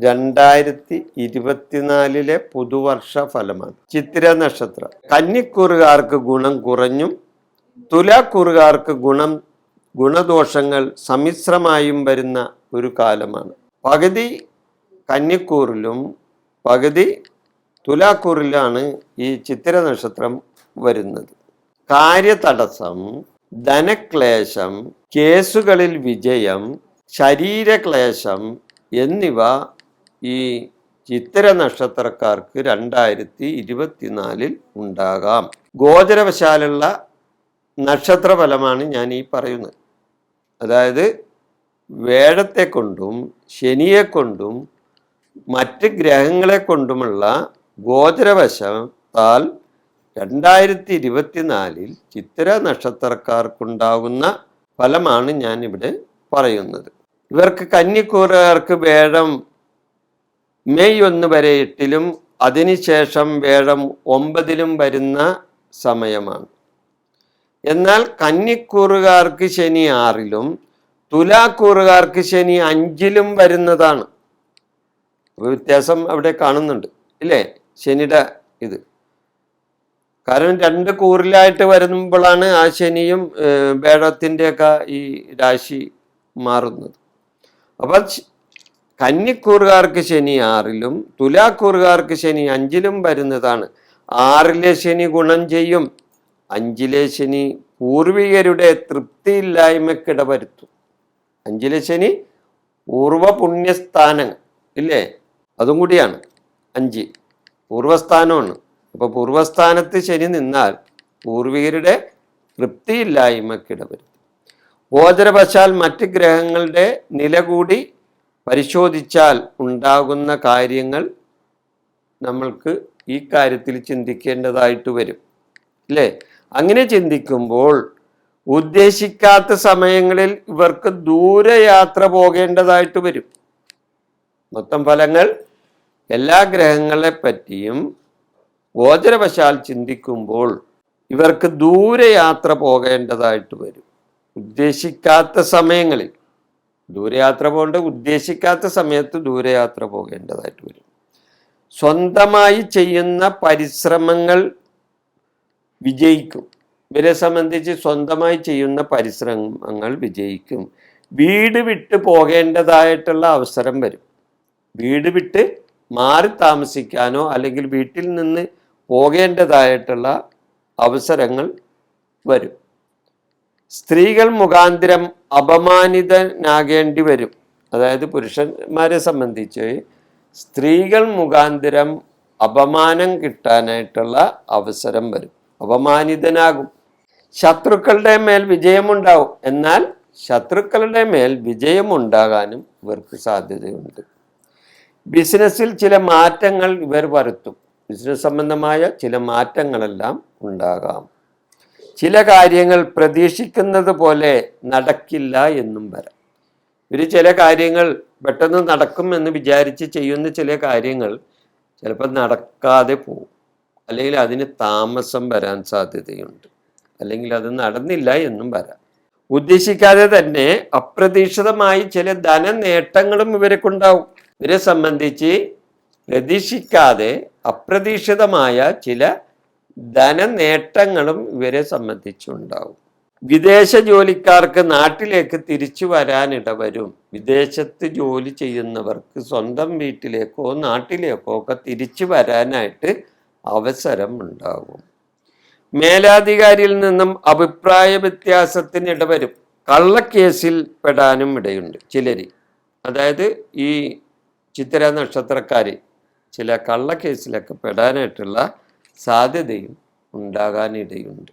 രണ്ടായിരത്തി ഇരുപത്തിനാലിലെ പുതുവർഷ ഫലമാണ് ചിത്തിര നക്ഷത്രം കന്നിക്കൂറുകാർക്ക് ഗുണം കുറഞ്ഞും തുലാക്കൂറുകാർക്ക് ഗുണം ഗുണദോഷങ്ങൾ സമ്മിശ്രമായും വരുന്ന ഒരു കാലമാണ്. പകുതി കന്നിക്കൂറിലും പകുതി തുലാക്കൂറിലാണ് ഈ ചിത്തിര നക്ഷത്രം വരുന്നത്. കാര്യതടസ്സം ധനക്ലേശം കേസുകളിൽ വിജയം ശരീരക്ലേശം എന്നിവ ഈ ചിത്തിര നക്ഷത്രക്കാർക്ക് രണ്ടായിരത്തി ഇരുപത്തിനാലിൽ ഉണ്ടാകാം. ഗോചരവശാലുള്ള നക്ഷത്രഫലമാണ് ഞാൻ ഈ പറയുന്നത്. അതായത് വേഴത്തെ കൊണ്ടും ശനിയെ കൊണ്ടും മറ്റ് ഗ്രഹങ്ങളെ കൊണ്ടുമുള്ള ഗോചരവശത്താൽ രണ്ടായിരത്തി ഇരുപത്തിനാലിൽ ചിത്തിര നക്ഷത്രക്കാർക്കുണ്ടാകുന്ന ഫലമാണ് ഞാനിവിടെ പറയുന്നത്. ഇവർക്ക് കന്നിക്കൂറുകാർക്ക് വേഴം മെയ് ഒന്ന് വരെ എട്ടിലും അതിനുശേഷം വേഴം ഒമ്പതിലും വരുന്ന സമയമാണ്. എന്നാൽ കന്നിക്കൂറുകാർക്ക് ശനി ആറിലും തുലാക്കൂറുകാർക്ക് ശനി അഞ്ചിലും വരുന്നതാണ്. വ്യത്യാസം അവിടെ കാണുന്നുണ്ട് ഇല്ലേ? ശനിയുടെ ഇത്. കാരണം രണ്ട് കൂറിലായിട്ട് വരുമ്പോഴാണ് ആ ശനിയും വേഴത്തിന്റെയൊക്കെ ഈ രാശി മാറുന്നത്. അപ്പം കന്നിക്കൂറുകാർക്ക് ശനി ആറിലും തുലാക്കൂറുകാർക്ക് ശനി അഞ്ചിലും വരുന്നതാണ്. ആറിലെ ശനി ഗുണം ചെയ്യും. അഞ്ചിലെ ശനി പൂർവികരുടെ തൃപ്തിയില്ലായ്മക്കിട വരുത്തും. അഞ്ചിലെ ശനി പൂർവ പുണ്യസ്ഥാനങ്ങൾ ഇല്ലേ? അതും കൂടിയാണ്. അഞ്ച് പൂർവസ്ഥാനമാണ്. അപ്പോൾ പൂർവസ്ഥാനത്ത് ശനി നിന്നാൽ പൂർവികരുടെ തൃപ്തിയില്ലായ്മക്കിട വരുത്തും. ഗോചരവശാൽ മറ്റ് ഗ്രഹങ്ങളുടെ നില കൂടി പരിശോധിച്ചാൽ ഉണ്ടാകുന്ന കാര്യങ്ങൾ നമ്മൾക്ക് ഈ കാര്യത്തിൽ ചിന്തിക്കേണ്ടതായിട്ട് വരും. അല്ലേ? അങ്ങനെ ചിന്തിക്കുമ്പോൾ ഉദ്ദേശിക്കാത്ത സമയങ്ങളിൽ ഇവർക്ക് ദൂരയാത്ര പോകേണ്ടതായിട്ട് വരും. മൊത്തം ഫലങ്ങൾ എല്ലാ ഗ്രഹങ്ങളെ പറ്റിയും ഗോചരവശാൽ ചിന്തിക്കുമ്പോൾ ഇവർക്ക് ദൂരയാത്ര പോകേണ്ടതായിട്ട് വരും. ഉദ്ദേശിക്കാത്ത സമയങ്ങളിൽ. ദൂരയാത്ര പോകേണ്ട ഉദ്ദേശിക്കാത്ത സമയത്ത് ദൂരയാത്ര പോകേണ്ടതായിട്ട് വരും. സ്വന്തമായി ചെയ്യുന്ന പരിശ്രമങ്ങൾ വിജയിക്കും. ഇവരെ സംബന്ധിച്ച് സ്വന്തമായി ചെയ്യുന്ന പരിശ്രമങ്ങൾ വിജയിക്കും. വീട് വിട്ട് പോകേണ്ടതായിട്ടുള്ള അവസരം വരും. വീട് വിട്ട് മാറി താമസിക്കാനോ അല്ലെങ്കിൽ വീട്ടിൽ നിന്ന് പോകേണ്ടതായിട്ടുള്ള അവസരങ്ങൾ വരും. സ്ത്രീകൾ മുഖാന്തരം അപമാനിതനാകേണ്ടി വരും അതായത് പുരുഷന്മാരെ സംബന്ധിച്ച് സ്ത്രീകൾ മുഖാന്തരം അപമാനം കിട്ടാനായിട്ടുള്ള അവസരം വരും. അപമാനിതനാകും. ശത്രുക്കളുടെ മേൽ വിജയമുണ്ടാവും. എന്നാൽ ശത്രുക്കളുടെ മേൽ വിജയമുണ്ടാകാനും ഇവർക്ക് സാധ്യതയുണ്ട്. ബിസിനസ്സിൽ ചില മാറ്റങ്ങൾ ഇവർ വരുത്തും. ബിസിനസ് സംബന്ധമായ ചില മാറ്റങ്ങളെല്ലാം ഉണ്ടാകാം. ചില കാര്യങ്ങൾ പ്രതീക്ഷിക്കുന്നത് പോലെ നടക്കില്ല എന്നും വരാം. ഇവർ ചില കാര്യങ്ങൾ പെട്ടെന്ന് നടക്കും എന്ന് വിചാരിച്ച് ചെയ്യുന്ന ചില കാര്യങ്ങൾ ചിലപ്പോൾ നടക്കാതെ പോകും. അല്ലെങ്കിൽ അതിന് താമസം വരാൻ സാധ്യതയുണ്ട്. അല്ലെങ്കിൽ അത് നടന്നില്ല എന്നും വരാം. ഉദ്ദേശിക്കാതെ തന്നെ അപ്രതീക്ഷിതമായി ചില ധന നേട്ടങ്ങളും ഇവർക്കുണ്ടാവും ഇവരെ സംബന്ധിച്ച് പ്രതീക്ഷിക്കാതെ അപ്രതീക്ഷിതമായ ചില ധനനേട്ടങ്ങളും ഇവരെ സംബന്ധിച്ചുണ്ടാവും. വിദേശ ജോലിക്കാർക്ക് നാട്ടിലേക്ക് തിരിച്ചു വരാനിട വരും വിദേശത്ത് ജോലി ചെയ്യുന്നവർക്ക് സ്വന്തം വീട്ടിലേക്കോ നാട്ടിലേക്കോ ഒക്കെ തിരിച്ചു വരാനായിട്ട് അവസരം ഉണ്ടാകും മേലാധികാരിയിൽ നിന്നും അഭിപ്രായ വ്യത്യാസത്തിന് ഇടവരും കള്ളക്കേസിൽ പെടാനും ഇടയുണ്ട് ചിലർ അതായത് ഈ ചിത്തിര നക്ഷത്രക്കാർ ചില കള്ളക്കേസിലൊക്കെ പെടാനായിട്ടുള്ള സാധ്യതയും ഉണ്ടാകാനിടയുണ്ട്